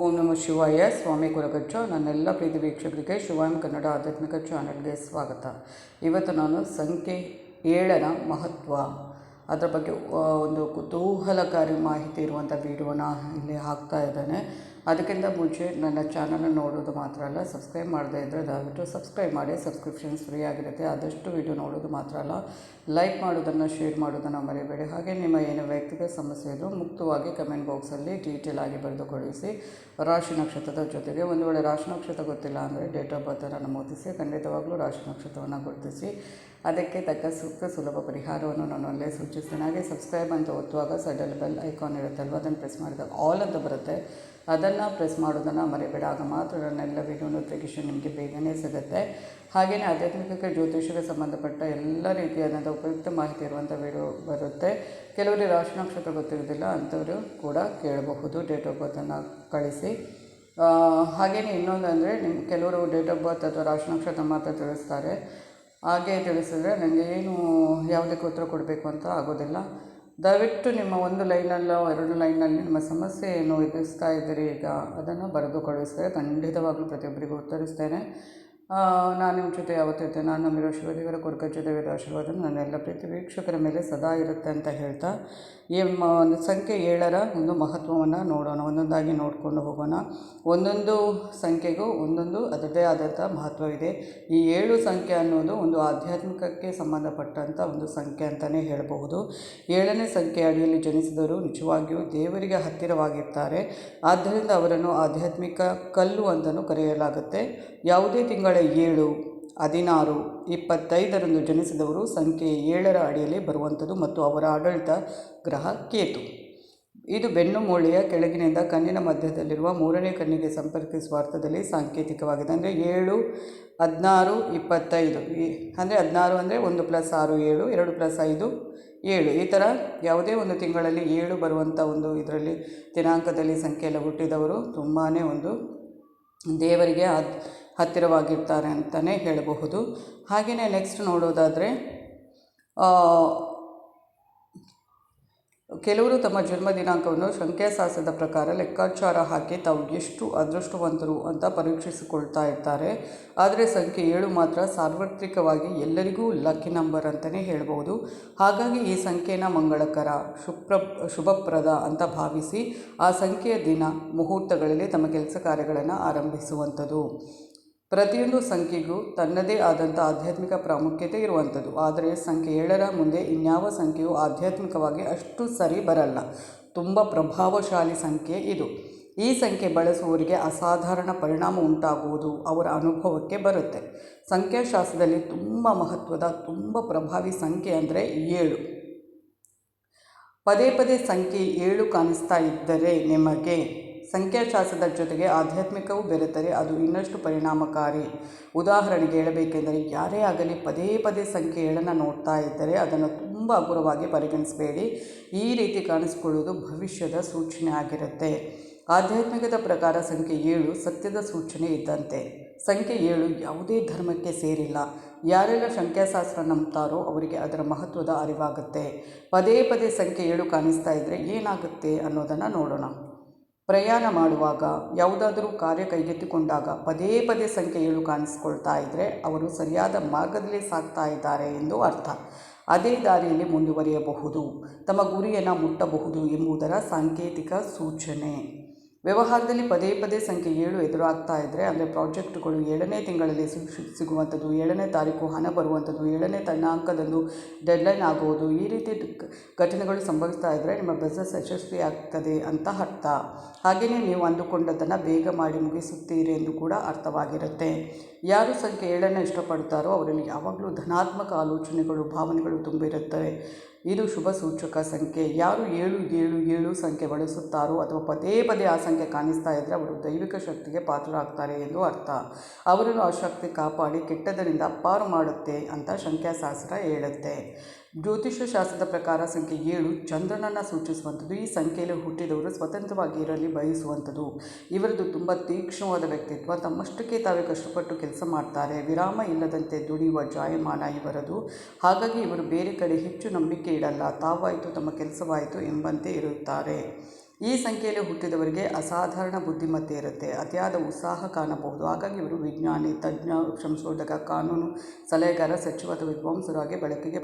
ಓಂ ನಮಃ ಶಿವಾಯ. ಸ್ವಾಮಿ ಕುಲಗಚ್ಚ. ನನ್ನೆಲ್ಲ ಪ್ರೀತಿ ವೀಕ್ಷಕರಿಗೆ ಶಿವಾಯಂ ಕನ್ನಡ ಆಧ್ಯಾತ್ಮಿಕ ಚಾನಲ್ಗೆ ಸ್ವಾಗತ. ಇವತ್ತು ನಾನು ಸಂಖ್ಯೆ ಏಳರ ಮಹತ್ವ. ಅದರ ಬಗ್ಗೆ ಒಂದು ಕುತೂಹಲಕಾರಿ ಮಾಹಿತಿ ಇರುವಂಥ ವಿಡಿಯೋನ ಇಲ್ಲಿ ಹಾಕ್ತಾ ಇದ್ದೇನೆ. ಅದಕ್ಕಿಂತ ಮುಂಚೆ ನನ್ನ ಚಾನಲ್ ನೋಡೋದು ಮಾತ್ರ ಅಲ್ಲ ಸಬ್ಸ್ಕ್ರೈಬ್ ಮಾಡದೇ ಇದ್ದರೆ ದಯವಿಟ್ಟು ಸಬ್ಸ್ಕ್ರೈಬ್ ಮಾಡಿ ಸಬ್ಸ್ಕ್ರಿಪ್ಷನ್ಸ್ ಫ್ರೀ ಆಗಿರುತ್ತೆ. ಆದಷ್ಟು ವಿಡಿಯೋ ನೋಡೋದು ಮಾತ್ರ ಅಲ್ಲ ಲೈಕ್ ಮಾಡೋದನ್ನು ಶೇರ್ ಮಾಡೋದನ್ನು ಮರಿಬೇಡಿ. ಹಾಗೆ ನಿಮ್ಮ ಏನು ವೈಯಕ್ತಿಕ ಸಮಸ್ಯೆ ಇದ್ದರೂ ಮುಕ್ತವಾಗಿ ಕಮೆಂಟ್ ಬಾಕ್ಸಲ್ಲಿ ಡೀಟೇಲ್ ಆಗಿ ಬರೆದು ಕಳುಹಿಸಿ ರಾಶಿ ನಕ್ಷತ್ರದ ಜೊತೆಗೆ ಒಂದು ವೇಳೆ ರಾಶಿ ನಕ್ಷತ್ರ ಗೊತ್ತಿಲ್ಲ ಅಂದರೆ ಡೇಟ್ ಆಫ್ ಬರ್ತನ್ನು ನಮೂದಿಸಿ, ಖಂಡಿತವಾಗಲೂ ರಾಶಿ ನಕ್ಷತ್ರವನ್ನು ಗುರುತಿಸಿ. ಅದಕ್ಕೆ ತಕ್ಕ ಸೂಕ್ತ ಸುಲಭ ಪರಿಹಾರವನ್ನು ನಾನು ಅಲ್ಲೇ ಸೂಚಿಸ್ತೇನೆ. ಹಾಗೆ ಸಬ್ಸ್ಕ್ರೈಬ್ ಅಂತ ಒತ್ತುವಾಗ ಸಡಲ್ ಬೆಲ್ ಐಕಾನ್ ಇರುತ್ತಲ್ವ, ಅದನ್ನು ಪ್ರೆಸ್ ಮಾಡಿದಾಗ ಆಲ್ ಅಂತ ಬರುತ್ತೆ. ಅದನ್ನು ಪ್ರೆಸ್ ಮಾಡೋದನ್ನು ಮರಿಬೇಡ. ಆಗ ಮಾತ್ರ ನನ್ನೆಲ್ಲ ವಿಡಿಯೋ ನೋಟಿಫಿಕೇಷನ್ ನಿಮಗೆ ಬೇಗನೆ ಸಿಗುತ್ತೆ. ಹಾಗೆಯೇ ಆಧ್ಯಾತ್ಮಿಕಕ್ಕೆ ಜ್ಯೋತಿಷಕ್ಕೆ ಸಂಬಂಧಪಟ್ಟ ಎಲ್ಲ ರೀತಿಯಾದಂಥ ಉಪಯುಕ್ತ ಮಾಹಿತಿ ಇರುವಂಥ ವಿಡಿಯೋ ಬರುತ್ತೆ. ಕೆಲವರಿಗೆ ರಾಶಿ ನಕ್ಷತ್ರ ಗೊತ್ತಿರೋದಿಲ್ಲ ಅಂಥವರು ಕೂಡ ಕೇಳಬಹುದು. ಡೇಟ್ ಆಫ್ ಬರ್ತನ್ನು ಕಳಿಸಿ. ಹಾಗೆಯೇ ಇನ್ನೊಂದು ಅಂದರೆ ನಿಮ್ಮ ಕೆಲವರು ಡೇಟ್ ಆಫ್ ಬರ್ತ್ ಅಥವಾ ರಾಶಿ ನಕ್ಷತ್ರ ಮಾತ್ರ ತಿಳಿಸ್ತಾರೆ. ಹಾಗೆ ತಿಳಿಸಿದ್ರೆ ನನಗೆ ಏನು ಯಾವುದಕ್ಕೆ ಉತ್ತರ ಕೊಡಬೇಕು ಅಂತ ಆಗೋದಿಲ್ಲ. ದಯವಿಟ್ಟು ನಿಮ್ಮ ಒಂದು ಲೈನಲ್ಲೋ ಎರಡು ಲೈನಲ್ಲಿ ನಿಮ್ಮ ಸಮಸ್ಯೆ ಏನು ಎದುರಿಸ್ತಾ ಇದ್ದೀರಿ ಈಗ ಅದನ್ನು ಬರೆದು ಕಳಿಸ್ತೇವೆ ಖಂಡಿತವಾಗ್ಲೂ ಪ್ರತಿಯೊಬ್ಬರಿಗೂ ಉತ್ತರಿಸ್ತೇನೆ. ನಾನು ನಿಮ್ಮ ಜೊತೆ ಇರ್ತೇನೆ ನಾನು ನಮ್ಮಿರೋ ಶಿವದೇವರ ಕೊರಗಜ್ಜ ಜೊತೆ ಆಶೀರ್ವಾದ ನನ್ನೆಲ್ಲ ಪ್ರೀತಿ ವೀಕ್ಷಕರ ಮೇಲೆ ಸದಾ ಇರುತ್ತೆ ಅಂತ ಹೇಳ್ತಾ, ಈ ಒಂದು ಸಂಖ್ಯೆ ಏಳರ ಒಂದು ಮಹತ್ವವನ್ನು ನೋಡೋಣ. ಒಂದೊಂದಾಗಿ ನೋಡಿಕೊಂಡು ಹೋಗೋಣ. ಒಂದೊಂದು ಸಂಖ್ಯೆಗೂ ಒಂದೊಂದು ಅದರದೇ ಆದಂಥ ಮಹತ್ವವಿದೆ. ಈ ಏಳು ಸಂಖ್ಯೆ ಅನ್ನೋದು ಒಂದು ಆಧ್ಯಾತ್ಮಿಕಕ್ಕೆ ಸಂಬಂಧಪಟ್ಟಂಥ ಒಂದು ಸಂಖ್ಯೆ ಅಂತಲೇ ಹೇಳಬಹುದು. ಏಳನೇ ಸಂಖ್ಯೆ ಅಡಿಯಲ್ಲಿ ಜನಿಸಿದವರು ನಿಜವಾಗಿಯೂ ದೇವರಿಗೆ ಹತ್ತಿರವಾಗಿರ್ತಾರೆ. ಆದ್ದರಿಂದ ಅವರನ್ನು ಆಧ್ಯಾತ್ಮಿಕ ಕಲ್ಲು ಅಂತಲೂ ಕರೆಯಲಾಗುತ್ತೆ. ಯಾವುದೇ ತಿಂಗಳ ಏಳು, ಹದಿನಾರು, ಇಪ್ಪತ್ತೈದರಂದು ಜನಿಸಿದವರು ಸಂಖ್ಯೆ ಏಳರ ಅಡಿಯಲ್ಲಿ ಬರುವಂಥದ್ದು ಮತ್ತು ಅವರ ಆಡಳಿತ ಗ್ರಹ ಕೇತು. ಇದು ಬೆನ್ನು ಮೂಳೆಯ ಕೆಳಗಿನಿಂದ ಕಣ್ಣಿನ ಮಧ್ಯದಲ್ಲಿರುವ ಮೂರನೇ ಕಣ್ಣಿಗೆ ಸಂಪರ್ಕಿಸುವ ಅರ್ಥದಲ್ಲಿ ಸಾಂಕೇತಿಕವಾಗಿದೆ. ಅಂದರೆ ಏಳು, ಹದಿನಾರು, ಇಪ್ಪತ್ತೈದು. ಅಂದರೆ ಹದಿನಾರು ಅಂದರೆ ಒಂದು ಪ್ಲಸ್ ಆರು ಏಳು, ಎರಡು ಪ್ಲಸ್ ಐದು ಏಳು. ಈ ಥರ ಯಾವುದೇ ಒಂದು ತಿಂಗಳಲ್ಲಿ ಏಳು ಬರುವಂಥ ಒಂದು ಇದರಲ್ಲಿ ದಿನಾಂಕದಲ್ಲಿ ಸಂಖ್ಯೆಯಲ್ಲಿ ಹುಟ್ಟಿದವರು ತುಂಬಾ ಒಂದು ದೇವರಿಗೆ ಹತ್ ಹತ್ತಿರವಾಗಿರ್ತಾರೆ ಅಂತಲೇ ಹೇಳಬಹುದು. ಹಾಗೆಯೇ ನೆಕ್ಸ್ಟ್ ನೋಡೋದಾದರೆ ಕೆಲವರು ತಮ್ಮ ಜನ್ಮ ದಿನಾಂಕವನ್ನು ಸಂಖ್ಯಾಶಾಸ್ತ್ರದ ಪ್ರಕಾರ ಲೆಕ್ಕಾಚಾರ ಹಾಕಿ ತಾವು ಎಷ್ಟು ಅದೃಷ್ಟವಂತರು ಅಂತ ಪರೀಕ್ಷಿಸಿಕೊಳ್ತಾ ಇರ್ತಾರೆ. ಆದರೆ ಸಂಖ್ಯೆ ಏಳು ಮಾತ್ರ ಸಾರ್ವತ್ರಿಕವಾಗಿ ಎಲ್ಲರಿಗೂ ಲಕ್ಕಿ ನಂಬರ್ ಅಂತಲೇ ಹೇಳ್ಬೋದು ಹಾಗಾಗಿ ಈ ಸಂಖ್ಯೆನ ಮಂಗಳಕರ, ಶುಪ್ರ, ಶುಭಪ್ರದ ಅಂತ ಭಾವಿಸಿ ಆ ಸಂಖ್ಯೆಯ ದಿನ ಮುಹೂರ್ತಗಳಲ್ಲಿ ತಮ್ಮ ಕೆಲಸ ಕಾರ್ಯಗಳನ್ನು ಆರಂಭಿಸುವಂಥದ್ದು. ಪ್ರತಿಯೊಂದು ಸಂಖ್ಯೆಗೂ ತನ್ನದೇ ಆದಂಥ ಆಧ್ಯಾತ್ಮಿಕ ಪ್ರಾಮುಖ್ಯತೆ ಇರುವಂಥದ್ದು. ಆದರೆ ಸಂಖ್ಯೆ ಏಳರ ಮುಂದೆ ಇನ್ಯಾವ ಸಂಖ್ಯೆಯು ಆಧ್ಯಾತ್ಮಿಕವಾಗಿ ಅಷ್ಟು ಸರಿ ಬರಲ್ಲ. ತುಂಬ ಪ್ರಭಾವಶಾಲಿ ಸಂಖ್ಯೆ ಇದು. ಈ ಸಂಖ್ಯೆ ಬಳಸುವವರಿಗೆ ಅಸಾಧಾರಣ ಪರಿಣಾಮ ಉಂಟಾಗುವುದು ಅವರ ಅನುಭವಕ್ಕೆ ಬರುತ್ತೆ. ಸಂಖ್ಯಾಶಾಸ್ತ್ರದಲ್ಲಿ ತುಂಬ ಮಹತ್ವದ, ತುಂಬ ಪ್ರಭಾವಿ ಸಂಖ್ಯೆ ಅಂದರೆ ಏಳು. ಪದೇ ಪದೇ ಸಂಖ್ಯೆ ಏಳು ಕಾಣಿಸ್ತಾ ಇದ್ದರೆ ನಿಮಗೆ ಸಂಖ್ಯಾಶಾಸ್ತ್ರದ ಜೊತೆಗೆ ಆಧ್ಯಾತ್ಮಿಕವೂ ಬೆರೆತರೆ, ಅದು ಇನ್ನಷ್ಟು ಪರಿಣಾಮಕಾರಿ. ಉದಾಹರಣೆಗೆ ಹೇಳಬೇಕೆಂದರೆ, ಯಾರೇ ಆಗಲಿ ಪದೇ ಪದೇ ಸಂಖ್ಯೆ ಏಳನ್ನು ನೋಡ್ತಾ ಇದ್ದರೆ ಅದನ್ನು ತುಂಬ ಹಗುರವಾಗಿ ಪರಿಗಣಿಸಬೇಡಿ. ಈ ರೀತಿ ಕಾಣಿಸಿಕೊಳ್ಳುವುದು ಭವಿಷ್ಯದ ಸೂಚನೆ ಆಗಿರುತ್ತೆ. ಆಧ್ಯಾತ್ಮಿಕದ ಪ್ರಕಾರ ಸಂಖ್ಯೆ ಏಳು ಸತ್ಯದ ಸೂಚನೆ ಇದ್ದಂತೆ. ಸಂಖ್ಯೆ ಏಳು ಯಾವುದೇ ಧರ್ಮಕ್ಕೆ ಸೇರಿಲ್ಲ. ಯಾರೆಲ್ಲ ಸಂಖ್ಯಾಶಾಸ್ತ್ರ ನಂಬ್ತಾರೋ ಅವರಿಗೆ ಅದರ ಮಹತ್ವದ ಅರಿವಾಗುತ್ತೆ. ಪದೇ ಪದೇ ಸಂಖ್ಯೆ ಏಳು ಕಾಣಿಸ್ತಾ ಇದ್ದರೆ ಏನಾಗುತ್ತೆ ಅನ್ನೋದನ್ನು ನೋಡೋಣ. ಪ್ರಯಾಣ ಮಾಡುವಾಗ ಯಾವುದಾದರೂ ಕಾರ್ಯ ಕೈಗೆತ್ತಿಕೊಂಡಾಗ ಪದೇ ಪದೇ ಸಂಖ್ಯೆ ಏಳು ಕಾಣಿಸ್ಕೊಳ್ತಾ ಇದ್ದರೆ ಅವರು ಸರಿಯಾದ ಮಾರ್ಗದಲ್ಲಿ ಸಾಗ್ತಾ ಇದ್ದಾರೆ ಎಂದು ಅರ್ಥ. ಅದೇ ದಾರಿಯಲ್ಲಿ ಮುಂದುವರಿಯಬಹುದು. ತಮ್ಮ ಗುರಿಯನ್ನು ಮುಟ್ಟಬಹುದು ಎಂಬುದರ ಸಾಂಕೇತಿಕ ಸೂಚನೆ. ವ್ಯವಹಾರದಲ್ಲಿ ಪದೇ ಪದೇ ಸಂಖ್ಯೆ ಏಳು ಎದುರಾಗ್ತಾ ಇದ್ದರೆ ಅಂದರೆ ಪ್ರಾಜೆಕ್ಟ್ಗಳು ಏಳನೇ ತಿಂಗಳಲ್ಲಿ ಸಿಗ್- ಸಿಗುವಂಥದ್ದು, ಏಳನೇ ತಾರೀಕು ಹಣ ಬರುವಂಥದ್ದು, ಏಳನೇ ದಿನಾಂಕದಂದು ಡೆಡ್ಲೈನ್ ಆಗುವುದು, ಈ ರೀತಿ ಘಟನೆಗಳು ಸಂಭವಿಸ್ತಾ ಇದ್ದರೆ ನಿಮ್ಮ ಬಿಸ್ನೆಸ್ ಯಶಸ್ವಿ ಆಗ್ತದೆ ಅಂತ ಅರ್ಥ. ಹಾಗೆಯೇ ನೀವು ಅಂದುಕೊಂಡದ್ದನ್ನು ಬೇಗ ಮಾಡಿ ಮುಗಿಸುತ್ತೀರಿ ಎಂದು ಕೂಡ ಅರ್ಥವಾಗಿರುತ್ತೆ. ಯಾರು ಸಂಖ್ಯೆ ಏಳನ್ನು ಇಷ್ಟಪಡ್ತಾರೋ ಅವರಲ್ಲಿ ಯಾವಾಗಲೂ ಧನಾತ್ಮಕ ಆಲೋಚನೆಗಳು, ಭಾವನೆಗಳು ತುಂಬಿರುತ್ತವೆ ಇದು ಶುಭ ಸೂಚಕ ಸಂಖ್ಯೆ. ಯಾರು ಏಳು ಏಳು ಏಳು ಸಂಖ್ಯೆ ಬಳಸುತ್ತಾರೋ ಅಥವಾ ಪದೇ ಪದೇ ಆ ಸಂಖ್ಯೆ ಕಾಣಿಸ್ತಾ ಇದ್ದರೆ ಅವರು ದೈವಿಕ ಶಕ್ತಿಗೆ ಪಾತ್ರರಾಗ್ತಾರೆ ಎಂದು ಅರ್ಥ. ಅವರನ್ನು ಆ ಶಕ್ತಿ ಕಾಪಾಡಿ ಕೆಟ್ಟದರಿಂದ ಅಪ್ಪಾರು ಮಾಡುತ್ತೆ ಅಂತ ಸಂಖ್ಯಾಶಾಸ್ತ್ರ ಹೇಳುತ್ತೆ. ಜ್ಯೋತಿಷ್ಯ ಶಾಸ್ತ್ರದ ಪ್ರಕಾರ ಸಂಖ್ಯೆ ಏಳು, ಚಂದ್ರನನ್ನು ಸೂಚಿಸುವಂಥದ್ದು. ಈ ಸಂಖ್ಯೆಯಲ್ಲಿ ಹುಟ್ಟಿದವರು ಸ್ವತಂತ್ರವಾಗಿ ಇರಲಿ ಬಯಸುವಂಥದ್ದು. ಇವರದು ತುಂಬ ತೀಕ್ಷ್ಣವಾದ ವ್ಯಕ್ತಿತ್ವ. ತಮ್ಮಷ್ಟಕ್ಕೆ ತಾವೇ ಕಷ್ಟಪಟ್ಟು ಕೆಲಸ ಮಾಡ್ತಾರೆ. ವಿರಾಮ ಇಲ್ಲದಂತೆ ದುಡಿಯುವ ಜಾಯಮಾನ ಇವರದು. ಹಾಗಾಗಿ ಇವರು ಬೇರೆ ಕಡೆ ಹೆಚ್ಚು ನಂಬಿಕೆ ಇಡಲ್ಲ. ತಾವಾಯಿತು, ತಮ್ಮ ಕೆಲಸವಾಯಿತು ಎಂಬಂತೆ ಇರುತ್ತಾರೆ. ಈ ಸಂಖ್ಯೆಯಲ್ಲಿ ಹುಟ್ಟಿದವರಿಗೆ ಅಸಾಧಾರಣ ಬುದ್ಧಿಮತ್ತೆ ಇರುತ್ತೆ. ಅತಿಯಾದ ಉತ್ಸಾಹ ಕಾಣಬಹುದು. ಹಾಗಾಗಿ ಇವರು ವಿಜ್ಞಾನಿ, ತಜ್ಞ, ಸಂಶೋಧಕ, ಕಾನೂನು ಸಲಹೆಗಾರ, ಸಚಿವ ಅಥವಾ ವಿದ್ವಾಂಸರಾಗಿ ಬೆಳಕಿಗೆ